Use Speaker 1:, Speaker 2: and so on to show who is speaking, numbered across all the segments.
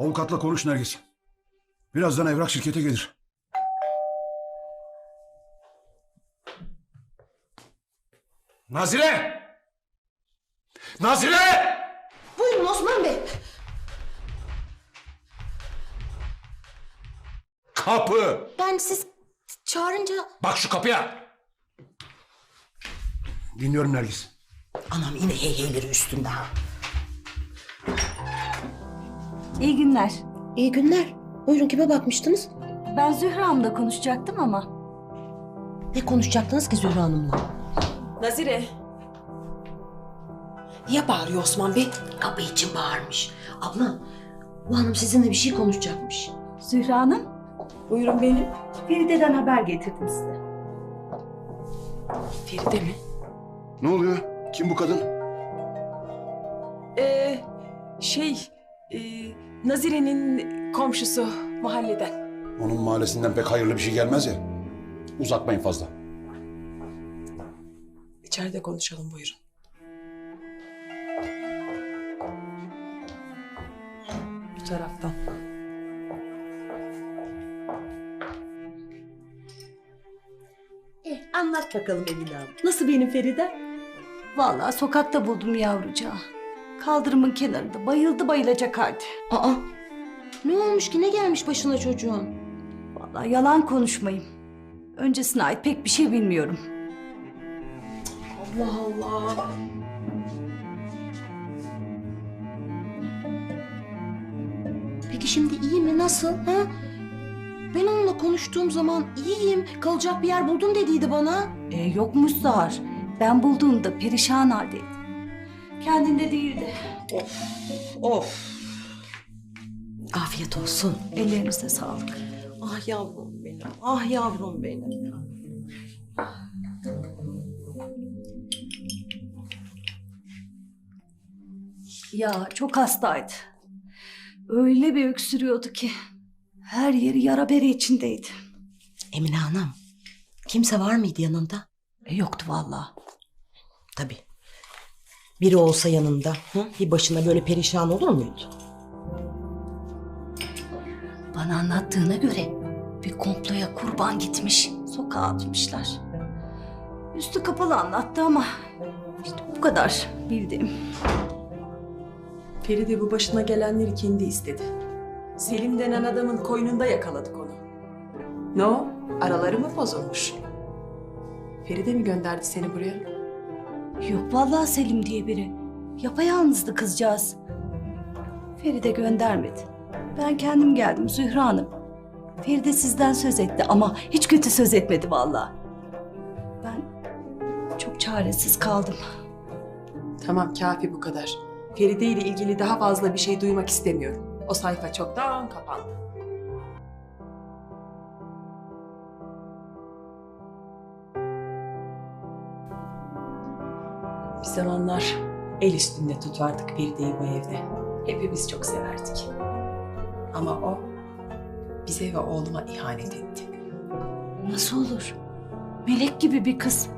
Speaker 1: Avukatla konuş Nergis. Birazdan evrak şirkete gelir.
Speaker 2: Nazire! Nazire!
Speaker 3: Buyurun Osman Bey.
Speaker 2: Kapı!
Speaker 3: Ben siz çağırınca...
Speaker 2: Bak şu kapıya!
Speaker 1: Dinliyorum Nergis.
Speaker 3: Anam yine heyheyleri üstünde ha.
Speaker 4: İyi günler.
Speaker 3: İyi günler. Buyurun kime bakmıştınız?
Speaker 4: Ben Zühre Hanım'la konuşacaktım ama.
Speaker 3: Ne konuşacaktınız ki Zühre Hanım'la?
Speaker 5: Nazire. Niye bağırıyor Osman Bey?
Speaker 3: Kapı için bağırmış. Abla, bu hanım sizinle bir şey konuşacakmış.
Speaker 4: Zühre Hanım,
Speaker 5: Buyurun benim.
Speaker 4: Feride'den haber getirdim size.
Speaker 5: Feride mi?
Speaker 1: Ne oluyor? Kim bu kadın?
Speaker 5: Ee, şey, e, Nazire'nin komşusu mahalleden.
Speaker 1: Onun mahallesinden pek hayırlı bir şey gelmez ya. Uzatmayın fazla.
Speaker 5: İçeride konuşalım buyurun. Bu taraftan.
Speaker 3: Eh, anlat bakalım Emine Hanım.
Speaker 5: Nasıl benim Feride?
Speaker 4: Vallahi sokakta buldum yavrucağı. Kaldırımın kenarında bayıldı bayılacak halde.
Speaker 3: Aa, ne olmuş ki? Ne gelmiş başına çocuğun?
Speaker 4: Vallahi yalan konuşmayayım. Öncesine ait pek bir şey bilmiyorum.
Speaker 5: Allah Allah.
Speaker 3: Peki şimdi iyi mi? Nasıl? Ha? Ben onunla konuştuğum zaman iyiyim, kalacak bir yer buldum dediydi bana.
Speaker 4: E, yokmuş zar. Ben bulduğumda perişan haldeydi. Kendinde değildi.
Speaker 5: Of.
Speaker 3: Afiyet olsun.
Speaker 4: Ellerinize sağlık.
Speaker 5: Ah yavrum benim. Ah yavrum benim.
Speaker 4: Ya çok hastaydı. Öyle bir öksürüyordu ki. Her yeri yara bere içindeydi.
Speaker 3: Emine Hanım, kimse var mıydı yanında?
Speaker 4: E, yoktu vallahi.
Speaker 3: Tabii. Biri olsa yanında, hı? bir başına böyle perişan olur muydu?
Speaker 4: Bana anlattığına göre bir komploya kurban gitmiş. Sokağa atmışlar. Üstü kapalı anlattı ama işte bu kadar bildiğim.
Speaker 5: Feride bu başına gelenleri kendi istedi. Selim denen adamın koynunda yakaladık onu. Ne o? Araları mı bozulmuş? Feride mi gönderdi seni buraya?
Speaker 4: Yok vallahi Selim diye biri. Yapayalnızdı kızcağız. Feride göndermedi. Ben kendim geldim Zühre Hanım. Feride sizden söz etti ama hiç kötü söz etmedi vallahi. Ben çok çaresiz kaldım.
Speaker 5: Tamam kafi bu kadar. Feride ile ilgili daha fazla bir şey duymak istemiyorum. O sayfa çoktan kapandı. Zamanlar el üstünde tutardık Feride'yi bu evde. Hepimiz çok severdik. Ama o bize ve oğluma ihanet etti.
Speaker 4: Nasıl olur? Melek gibi bir kız.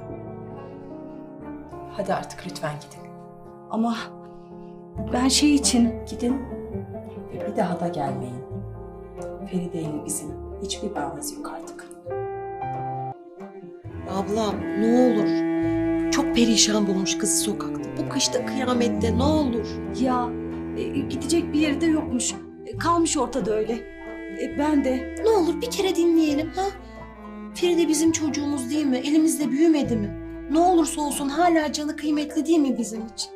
Speaker 5: Hadi artık lütfen gidin.
Speaker 4: Ama ben şey için
Speaker 5: Gidin ve bir daha da gelmeyin. Feride ile bizim hiçbir bağımız yok artık.
Speaker 3: Ablam ne olur. Perişan bulmuş kızı sokakta. Bu kışta kıyamette ne olur.
Speaker 4: ya e, gidecek bir yeri de yokmuş. E, kalmış ortada öyle. E, ben de
Speaker 3: Ne olur bir kere dinleyelim ha. Feride bizim çocuğumuz değil mi? Elimizde büyümedi mi? Ne olursa olsun hala canı kıymetli değil mi bizim için?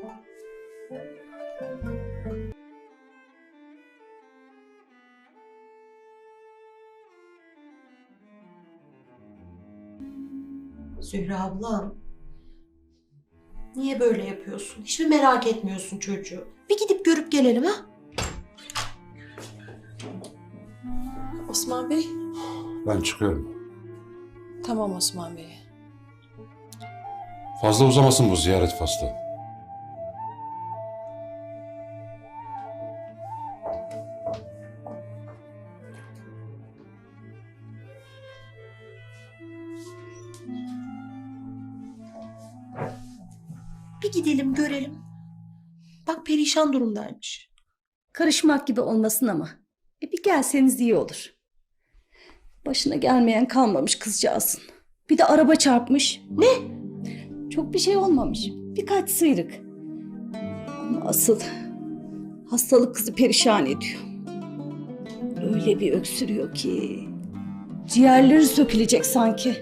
Speaker 3: Zühre ablam. Niye böyle yapıyorsun? Hiç mi merak etmiyorsun çocuğu? Bir gidip görüp gelelim ha?
Speaker 5: Osman Bey.
Speaker 1: Ben çıkıyorum.
Speaker 5: Tamam Osman Bey.
Speaker 2: Fazla uzamasın bu ziyaret faslı.
Speaker 3: Perişan durumdaymış.
Speaker 4: Karışmak gibi olmasın ama. E bir gelseniz iyi olur. Başına gelmeyen kalmamış kızcağızın. Bir de araba çarpmış. Ne? Çok bir şey olmamış. Birkaç sıyrık. Ama asıl hastalık kızı perişan ediyor. Öyle bir öksürüyor ki. Ciğerleri sökülecek sanki.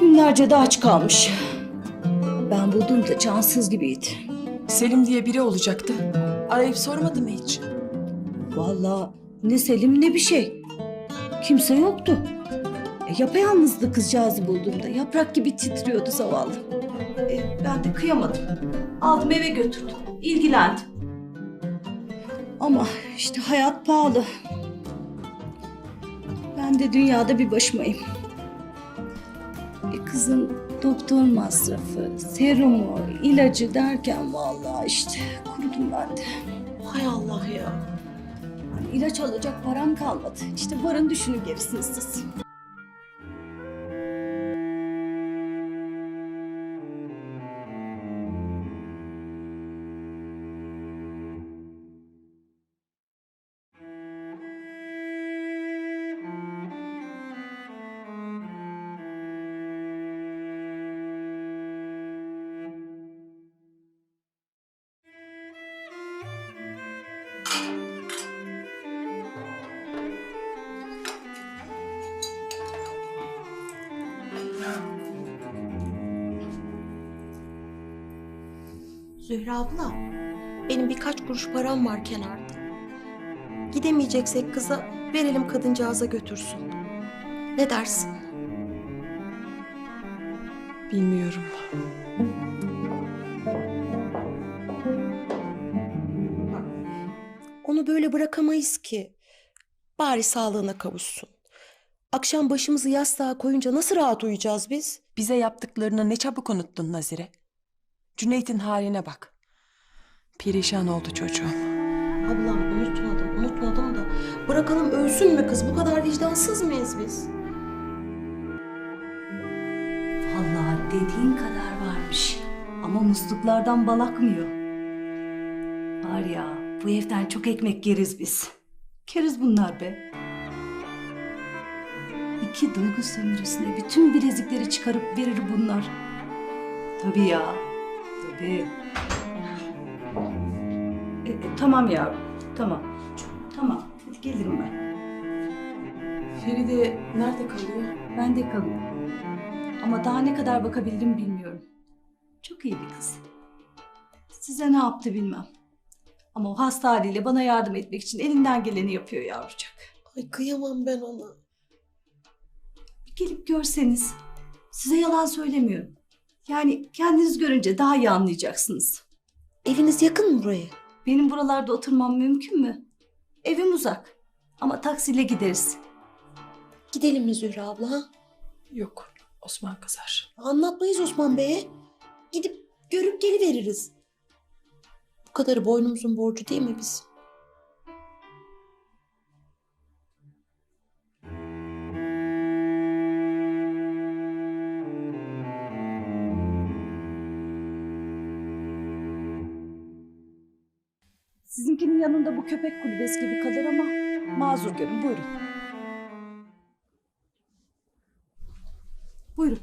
Speaker 4: Günlerce de aç kalmış. Ben bulduğumda cansız gibiydi.
Speaker 5: Selim diye biri olacaktı. Arayıp sormadı mı hiç?
Speaker 4: Vallahi ne Selim ne bir şey. Kimse yoktu. E, yapayalnızdı kızcağızı bulduğumda. Yaprak gibi titriyordu zavallı. E, ben de kıyamadım. Aldım eve götürdüm. İlgilendim. Ama işte hayat pahalı. Ben de dünyada bir başımayım. E, kızın doktor masrafı, serumu, ilacı derken vallahi işte kurudum ben de.
Speaker 3: Hay Allah ya.
Speaker 4: Hani ilaç alacak param kalmadı. İşte varın düşünün gerisini siz.
Speaker 3: Zühre abla, benim birkaç kuruş param var kenarda. Gidemeyeceksek kıza verelim kadıncağıza götürsün. Ne dersin?
Speaker 5: Bilmiyorum.
Speaker 3: Onu böyle bırakamayız ki. Bari sağlığına kavuşsun. Akşam başımızı yastığa koyunca nasıl rahat uyuyacağız biz?
Speaker 5: Bize yaptıklarını ne çabuk unuttun Nazire. Cüneyt'in haline bak. Perişan oldu çocuğum.
Speaker 3: Ablam unutmadım, unutmadım da. Bırakalım ölsün mü kız? Bu kadar vicdansız mıyız biz?
Speaker 4: Vallahi dediğin kadar varmış. Ama musluklardan bal akmıyor. Var ya bu evden çok ekmek yeriz biz. Keriz bunlar be. İki duygu sömürüsüne bütün bilezikleri çıkarıp verir bunlar. Tabii ya. Tabii. E, e, tamam yavrum. Tamam. Tamam. Hadi gelirim ben.
Speaker 5: Feride nerede kalıyor?
Speaker 4: Ben de kalıyorum. Ama daha ne kadar bakabildim bilmiyorum. Çok iyi bir kız. Size ne yaptı bilmem. Ama o hasta haliyle bana yardım etmek için elinden geleni yapıyor yavrucak.
Speaker 3: Ay kıyamam ben ona.
Speaker 4: Bir gelip görseniz size yalan söylemiyorum. Yani kendiniz görünce daha iyi anlayacaksınız.
Speaker 3: Eviniz yakın mı buraya?
Speaker 4: Benim buralarda oturmam mümkün mü? Evim uzak. Ama taksiyle gideriz.
Speaker 3: Gidelim mi Zühre abla? Ha?
Speaker 5: Yok. Osman kızar.
Speaker 3: Anlatmayız Osman Bey'e. Gidip görüp geliveririz. Bu kadarı boynumuzun borcu değil mi biz?
Speaker 4: Sizinkinin yanında bu köpek kulübesi gibi kalır ama mazur görün. Buyurun. Buyurun.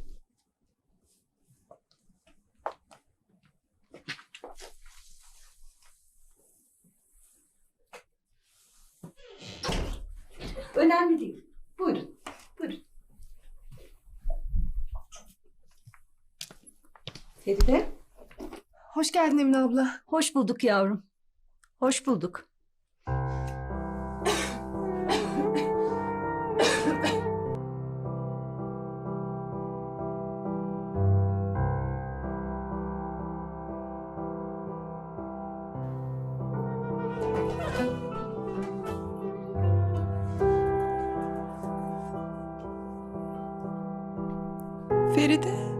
Speaker 4: Önemli değil. Buyurun. Buyurun. Feride.
Speaker 6: Hoş geldin Emine abla.
Speaker 4: Hoş bulduk yavrum. Hoş bulduk.
Speaker 5: Feride.